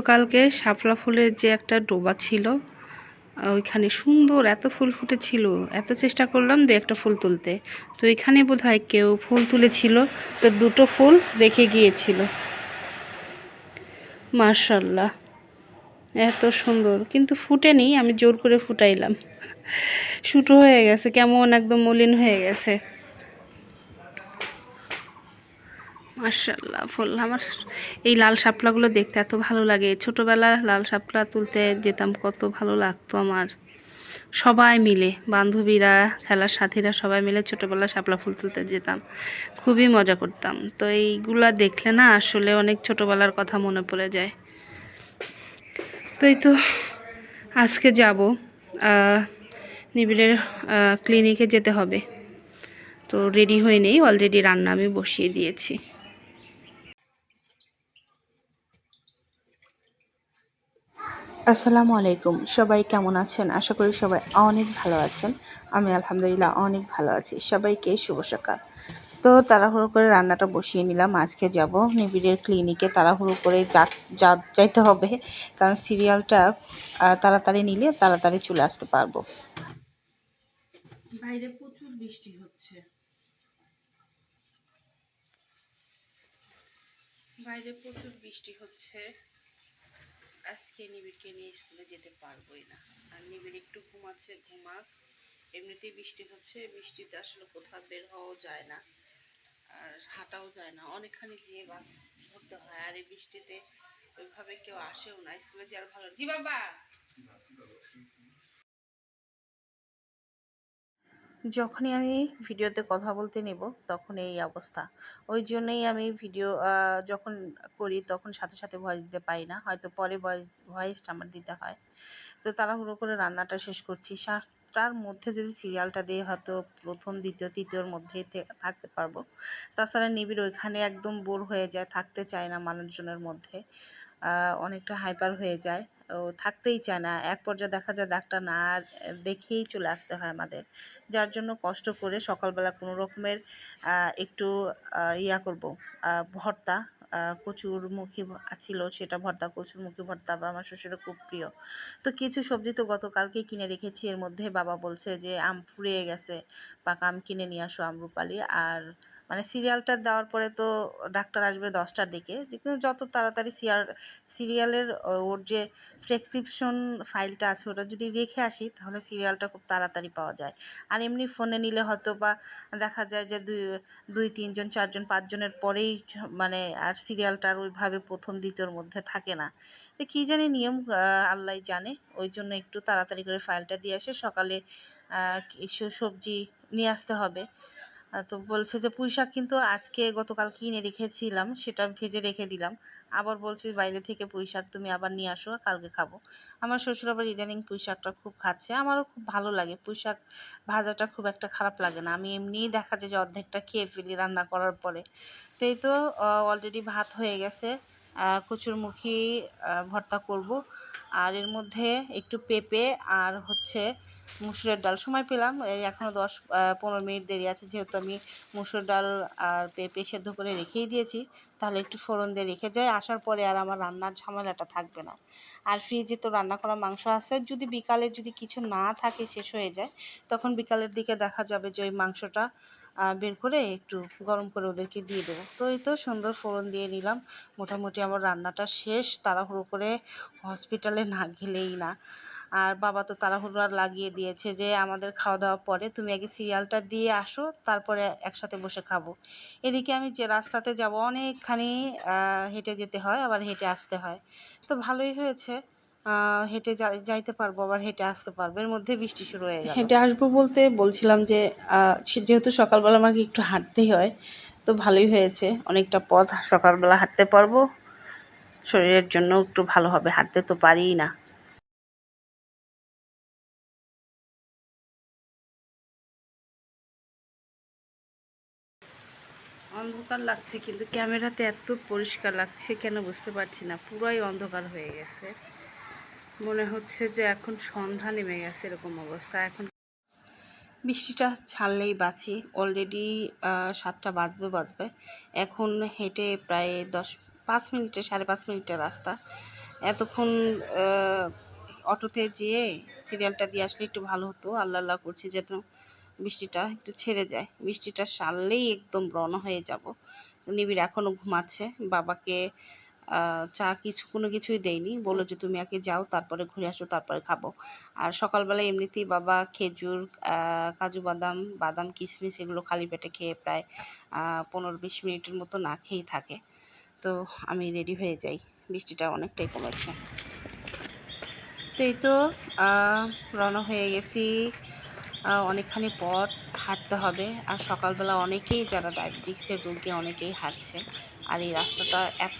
গতকালকে শাপলা ফুলের যে একটা ডোবা ছিল, ওইখানে সুন্দর এত ফুল ফুটেছিল, এত চেষ্টা করলাম দু একটা ফুল তুলতে। তো এখানে বোধ হয় কেউ ফুল তুলেছিল, তো দুটো ফুল রেখে গিয়েছিল। মার্শাল্লাহ এত সুন্দর, কিন্তু ফুটেনি, আমি জোর করে ফুটাইলাম। শুটো হয়ে গেছে, কেমন একদম মলিন হয়ে গেছে। মার্শাল্লাহ ফুল। আমার এই লাল শাপলাগুলো দেখতে এত ভালো লাগে। ছোটোবেলা লাল শাপলা তুলতে যেতাম, কত ভালো লাগতো আমার। সবাই মিলে, বান্ধবীরা, খেলার সাথীরা সবাই মিলে ছোটোবেলা শাপলা ফুল তুলতে যেতাম। খুবই মজা করতাম। তো এইগুলা দেখলে না আসলে অনেক ছোটোবেলার কথা মনে পড়ে যায়। তো এই তো আজকে যাব। নিবিড়ের ক্লিনিকে যেতে হবে। তো রেডি হয়ে নেই অলরেডি রান্না আমি বসিয়ে দিয়েছি। আসসালামু আলাইকুম। সবাই কেমন আছেন? আশা করি সবাই অনেক ভালো আছেন। আমি আলহামদুলিল্লাহ অনেক ভালো আছি। সবাইকে শুভ সকাল। তো তাড়াহুড়ো করে রান্নাটা বসিয়ে নিলাম। আজকে যাব নিবিড়ের ক্লিনিকে তাড়াহুড়ো করে যা যা যাইতে হবে। কারণ সিরিয়ালটা তাড়াতাড়ি নিলে তাড়াতাড়ি চলে আসতে পারব। বাইরে প্রচুর বৃষ্টি হচ্ছে। বাইরে প্রচুর বৃষ্টি হচ্ছে। আজকে নিবিড়কে নিয়ে স্কুলে যেতে পারবোই না। আর নিবিড় একটু ঘুমাচ্ছে, ঘুমাক। এমনিতেই বৃষ্টি হচ্ছে, বৃষ্টিতে আসলে কোথাও বের হওয়াও যায় না আর হাঁটাও যায় না। অনেকখানি যেয়ে বাস ধরতে হয় আর এই বৃষ্টিতে ওইভাবে কেউ আসেও না। স্কুলে যে আর ভালো জি বাবা! যখনই আমি ভিডিওতে কথা বলতে নেব তখন এই অবস্থা। ওই জন্যই আমি ভিডিও যখন করি তখন সাথে সাথে ভয়েস দিতে পারি না। হয়তো পরে ভয়েস ভয়েসটা আমার দিতে হয়। তো তাড়াহুড়ো করে রান্নাটা শেষ করছি। সাতটার মধ্যে যদি সিরিয়ালটা দিয়ে হয়তো প্রথম, দ্বিতীয়, তৃতীয়র মধ্যেই থে- থাকতে পারব। তাছাড়া নিবিড় ওইখানে একদম বোর হয়ে যায়, থাকতে চায় না মানুষজনের মধ্যে। অনেকটা হাইপার হয়ে যায়। থাকতেই চায় না। এক পর্যায়ে দেখা যায় ডাক্তার না দেখেই চলে আসতে হয় আমাদের। যার জন্য কষ্ট করে সকালবেলা কোনো রকমের একটু ইয়া করব ভর্তা কচুরমুখী ছিল সেটা ভর্তা, কচুরমুখী ভর্তা আবার আমার শ্বশুরের খুব প্রিয়। তো কিছু সবজি তো গতকালকেই কিনে রেখেছি। এর মধ্যে বাবা বলছে যে আম ফুরিয়ে গেছে। পাকা আম কিনে নিয়ে আসো আমরুপালি আর মানে সিরিয়ালটা দেওয়ার পরে তো ডাক্তার আসবে দশটার দিকে। কিন্তু যত তাড়াতাড়ি সিরিয়াল সিরিয়ালের ওর যে প্রেসক্রিপশন ফাইলটা আছে, ওটা যদি রেখে আসি, তাহলে সিরিয়ালটা খুব তাড়াতাড়ি পাওয়া যায়। আর এমনি ফোনে নিলে হয়তো বা দেখা যায় যে দুই দুই, তিনজন, চারজন, পাঁচজনের পরেই মানে আর সিরিয়ালটা আর ওইভাবে প্রথম, দ্বিতীয়র মধ্যে থাকে না। তো কী জানি নিয়ম আল্লাহ জানে। ওই জন্য একটু তাড়াতাড়ি করে ফাইলটা দিয়ে আসে সকালে সবজি নিয়ে আসতে হবে। তো বলছে যে পুঁই শাক কিন্তু আজকে গতকাল কিনে রেখেছিলাম, সেটা ভেজে রেখে দিলাম। আবার বলছে বাইরে থেকে পুঁই শাক তুমি আবার নিয়ে আসো, কালকে খাব। আমার শ্বশুর আবার ইদানিং পুঁই শাকটা খুব খাচ্ছে। আমারও খুব ভালো লাগে। পুঁই শাক ভাজাটা খুব একটা খারাপ লাগে না। আমি এমনিই দেখা যায় যে অর্ধেকটা খেয়ে ফেলি রান্না করার পরে। তো এই তো অলরেডি ভাত হয়ে গেছে। কচুরমুখী ভর্তা করব। আর এর মধ্যে একটু পেঁপে আর হচ্ছে মুসুরের ডাল। সময় পেলাম এখনও দশ পনেরো মিনিট দেরি আছে। যেহেতু আমি মুসুর ডাল আর পেঁপে সেদ্ধ করে রেখেই দিয়েছি, তাহলে একটু ফোড়ন দিয়ে রেখে যাই। আসার পরে আর আমার রান্নার ঝামেলাটা থাকবে না। আর ফ্রিজে তো রান্না করা মাংস আছে। যদি বিকালে যদি কিছু না থাকে শেষ হয়ে যায়, তখন বিকালের দিকে দেখা যাবে যে ওই মাংসটা বের করে একটু গরম করে ওদেরকে দিয়ে দেবো। তো এই তো সুন্দর ফোড়ন দিয়ে নিলাম। মোটামুটি আমার রান্নাটা শেষ। তাড়াহুড়ো করে হসপিটালে না গেলেই না। আর বাবা তো তাড়াহুড়ো আর লাগিয়ে দিয়েছে যে আমাদের খাওয়া দাওয়া পরে তুমি আগে সিরিয়ালটা দিয়ে আসো, তারপরে একসাথে বসে খাব। এদিকে আমি যে রাস্তাতে যাব, অনেকখানি হেঁটে যেতে হয়, আবার হেঁটে আসতে হয়। তো ভালোই হয়েছে। হেঁটে যাই- যাইতে পারব, আবার হেঁটে আসতে পারব। এর মধ্যে বৃষ্টি শুরু হয়ে গেল। হেঁটে আসব বলতে বলছিলাম যে যেহেতু সকালবেলা আমাকে একটু হাঁটতেই হয়, তো ভালোই হয়েছে। অনেকটা পথ সকালবেলা হাঁটতে পারব। শরীরের জন্য একটু ভালো হবে, হাঁটতে তো পারিই না। অন্ধকার লাগছে, কিন্তু ক্যামেরাতে এত পরিষ্কার লাগছে, কেন বুঝতে পারছি না। পুরাই অন্ধকার হয়ে গেছে। মনে হচ্ছে যে এখন সন্ধ্যা নেমে গেছে এরকম অবস্থা। এখন বৃষ্টিটা ছাড়লেই বাঁচি। অলরেডি সাতটা বাজবে বাজবে। এখন হেঁটে প্রায় দশ, পাঁচ মিনিটে, সাড়ে পাঁচ মিনিটের রাস্তা। এতক্ষণ অটোতে যেয়ে সিরিয়ালটা দিয়ে আসলে একটু ভালো হতো। আল্লাহ আল্লাহ করছি যেন বৃষ্টিটা একটু ছেড়ে যায়। বৃষ্টিটা সারলেই একদম রওনা হয়ে যাব। নিবিড় এখনও ঘুমাচ্ছে। বাবাকে চা কিছু, কোনো কিছুই দেয়নি বলল যে, তুমি আগে যাও, তারপরে ঘুরে আসো, তারপরে খাব। আর সকালবেলা এমনিতেই বাবা খেজুর কাজু বাদাম বাদাম কিশমিশ এগুলো খালি পেটে খেয়ে প্রায় পনেরো বিশ মিনিটের মতো না খেয়েই থাকে। তো আমি রেডি হয়ে যাই। বৃষ্টিটা অনেকটাই কমেছে। তো এই তো রওনা হয়ে গেছি। অনেকখানি পথ হাঁটতে হবে। আর সকালবেলা অনেকেই যারা ডায়াবেটিক্সের রোগী, অনেকেই হাঁটছে। আর এই রাস্তাটা এত